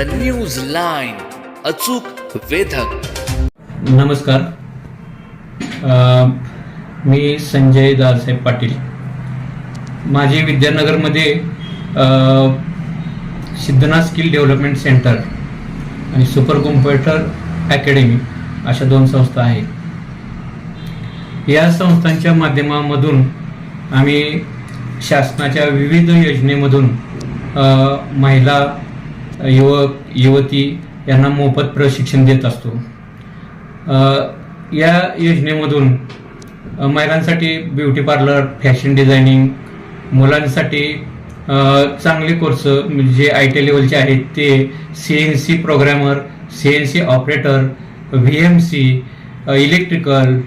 The news line अचूक वेधक. नमस्कार. मी संजय दादासाहेब पाटील. माझे विद्यानगरमध्ये सिद्धनाथ स्किल डेव्हलपमेंट सेंटर आणि सुपर कॉम्प्युटर अकॅडमी अशा दोन संस्था आहेत. या संस्थांच्या माध्यमामधून आम्ही शासनाच्या विविध योजनेमधून महिला युवक युवती यांना मोफत प्रशिक्षण देत असतो. या योजनेमधून महिलांसाठी ब्युटी पार्लर फॅशन डिझायनिंग मुलांसाठी चांगले कोर्स म्हणजे आय टी लेवलचे आहेत ते C N C programmer C N C operator V M C electrical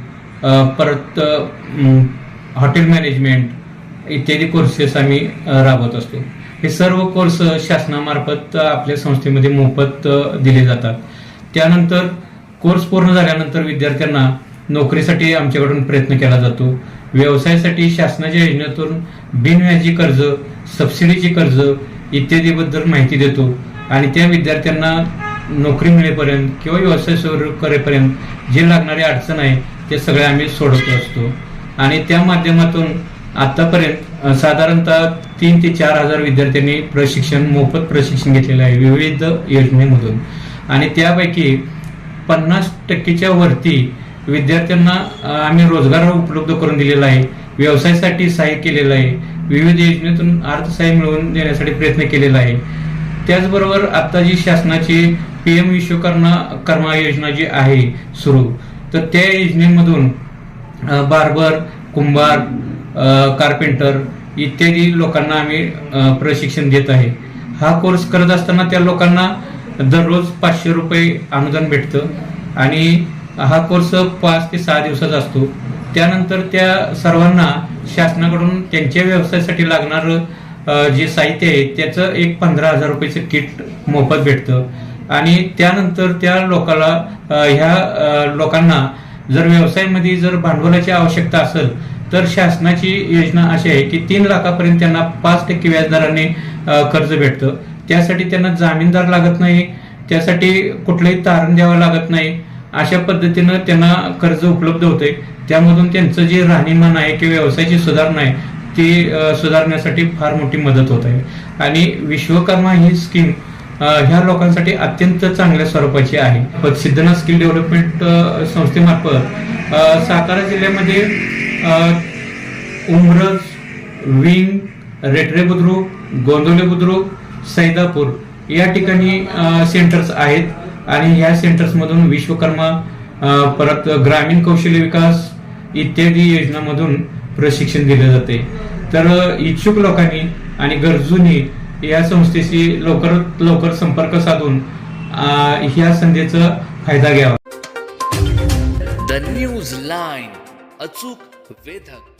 परत हॉटेल मॅनेजमेंट इत्यादी कोर्सेस आम्ही राबवत असतो. हे सर्व कोर्स शासनामार्फत आपल्या संस्थेमध्ये मोफत दिले जातात. त्यानंतर कोर्स पूर्ण झाल्यानंतर विद्यार्थ्यांना नोकरीसाठी आमच्याकडून प्रयत्न केला जातो. व्यवसायासाठी शासनाच्या योजनेतून बिनव्याजी कर्ज सबसिडीची कर्ज इत्यादीबद्दल माहिती देतो. आणि त्या विद्यार्थ्यांना नोकरी मिळेपर्यंत किंवा व्यवसाय सुरू करेपर्यंत जे लागणारी अडचण आहे ते सगळे आम्ही सोडवत असतो. आणि त्या माध्यमातून आतापर्यंत साधारणतः तीन ते चार हजार विद्यार्थ्यांनी प्रशिक्षण मोफत प्रशिक्षण घेतलेलं आहे विविध योजनेमधून. आणि त्यापैकी पन्नास टक्केच्या वरती विद्यार्थ्यांना आम्ही रोजगार उपलब्ध करून दिलेला आहे व्यवसायासाठी सहाय्य केलेलं आहे विविध योजनेतून अर्थसहाय्य मिळवून देण्यासाठी प्रयत्न केलेला आहे. त्याचबरोबर आता जी शासनाची पी एम विश्वकर्मा कर्मा योजना जी आहे सुरू तर त्या योजनेमधून बार्बर कुंभार कार्पेंटर इत्यादी लोकांना आम्ही प्रशिक्षण देत आहे. हा कोर्स करत असताना त्या लोकांना दररोज पाचशे रुपये अनुदान भेटतं आणि हा कोर्स पाच ते सहा दिवसाचा असतो. त्यानंतर त्या सर्वांना शासनाकडून त्यांच्या व्यवसायासाठी लागणारं जे साहित्य आहे त्याचं एक पंधरा हजार रुपयाचं किट मोफत भेटतं. आणि त्यानंतर त्या लोकाला ह्या लोकांना जर व्यवसायामध्ये जर भांडवलाची आवश्यकता असेल तर शासनाची योजना अशी आहे की तीन लाखापर्यंत त्यांना पाच टक्के व्याजदराने कर्ज भेटतं. त्यासाठी त्यांना जामीनदार लागत नाही. त्यासाठी कुठलंही तारण द्यावं लागत नाही. अशा पद्धतीनं त्यांना कर्ज उपलब्ध होते त्यामधून त्यांचं जे राहणीमान आहे किंवा व्यवसायाची सुधारणा आहे ती सुधारण्यासाठी फार मोठी मदत होत आहे. आणि विश्वकर्मा ही स्कीम ह्या लोकांसाठी अत्यंत चांगल्या स्वरूपाची आहे. सिद्धना स्किल डेव्हलपमेंट संस्थेमार्फत सातारा जिल्ह्यामध्ये उमरज विंग रेटरे बुद्रुक गोंदवले बुद्रुक सैदापूर या ठिकाणी सेंटर्स आहेत. आणि या सेंटर्समधून विश्वकर्मा परत ग्रामीण कौशल्य विकास इत्यादी योजनांमधून प्रशिक्षण दिले जाते. तर इच्छुक लोकांनी आणि गरजूंनी या संस्थेशी लवकरात लवकर संपर्क साधून ह्या संधीचा फायदा घ्यावा. द न्यूज लाईन अचूक वेधक.